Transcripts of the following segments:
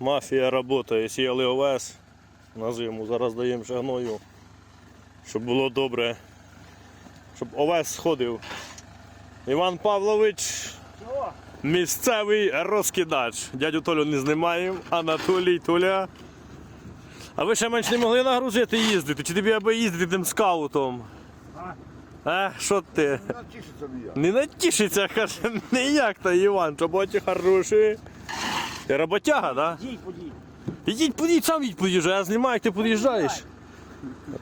Мафія працює, сіяли овес на зиму, зараз даємо ще гною, щоб було добре, щоб овес сходив. Іван Павлович, місцевий розкидач. Дядю Толю не знімаємо, Анатолій Толя. А ви ще менш не могли нагрузити їздити? Чи тобі аби їздити тим скаутом? А? А, що ти? Натішиться не я. Не натішиться, каже, ніяк та Іван, роботі хороші. Ти роботяга, да? Дій, подій. Ідіть, подіть, сам їдь под'їжджай, я знімаю, ти під'їжджаєш.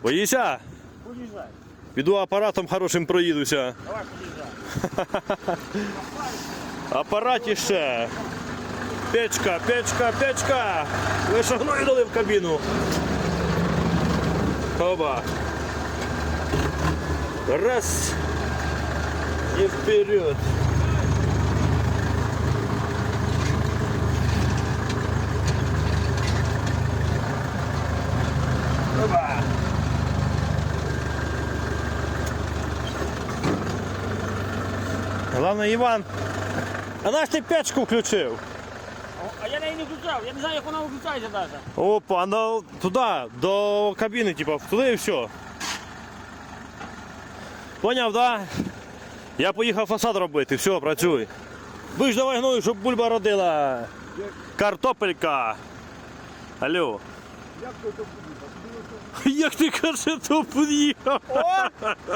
Боїся? Подіжджай. Піду апаратом хорошим проїдуся. Давай подіжджай. Апараті ще. Печка, печка, печка. Ви що гною дали в кабіну? Оба. Раз. І вперед. Главное, Іван, а наш ти печку включив? А я неї не включав, я не знаю, як вона виключається навіть. Опа, ну туди, до кабіни, типа, туди і все. Поняв, да? Я поїхав фасад робити, все, працюй. Ви давай гною, щоб бульба родила. Картопелька. Алло. Як ти то подіжджав? Як ти каже, то під'їхав?